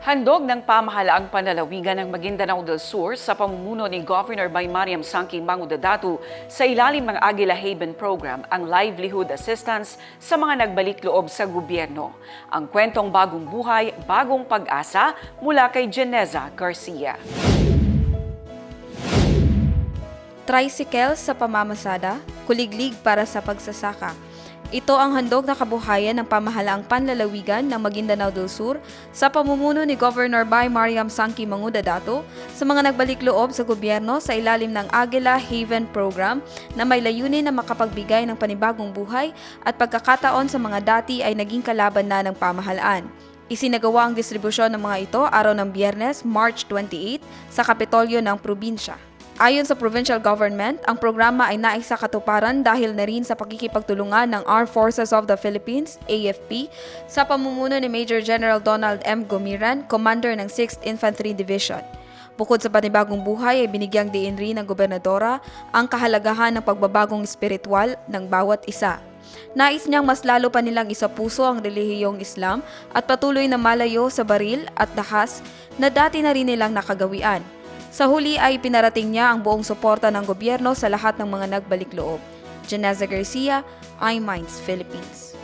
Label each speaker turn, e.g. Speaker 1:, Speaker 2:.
Speaker 1: Handog ng pamahalaang panlalawigan ng Maguindanao del Sur sa pamumuno ni Governor Baymariam Sangking Mangudadatu sa ilalim ng Agila Haven Program ang livelihood assistance sa mga nagbalik loob sa gobyerno. Ang kwentong bagong buhay, bagong pag-asa mula kay Geneza Garcia.
Speaker 2: tricycle sa pamamasada, kuliglig para sa pagsasaka. Ito ang handog na kabuhayan ng pamahalaang panlalawigan ng Maguindanao del Sur sa pamumuno ni Governor Bay Mariam Sangki Mangudadato sa mga nagbalik loob sa gobyerno sa ilalim ng Agila Haven Program na may layunin na makapagbigay ng panibagong buhay at pagkakataon sa mga dati ay naging kalaban na ng pamahalaan. Isinagawa ang distribusyon ng mga ito araw ng Biyernes, March 28 sa Kapitolyo ng probinsya. Ayon sa provincial government, ang programa ay naisa katuparan dahil na rin sa pakikipagtulungan ng Armed Forces of the Philippines, AFP, sa pamumuno ni Major General Donald M. Gomiran, Commander ng 6th Infantry Division. Bukod sa panibagong buhay ay binigyang diin rin ng gobernadora ang kahalagahan ng pagbabagong espiritual ng bawat isa. Nais niyang mas lalo pa nilang isapuso ang relihiyong Islam at patuloy na malayo sa baril at dahas na dati na rin nilang nakagawian. Sa huli ay pinarating niya ang buong suporta ng gobyerno sa lahat ng mga nagbalik loob. Janeza Garcia, iMinds Philippines.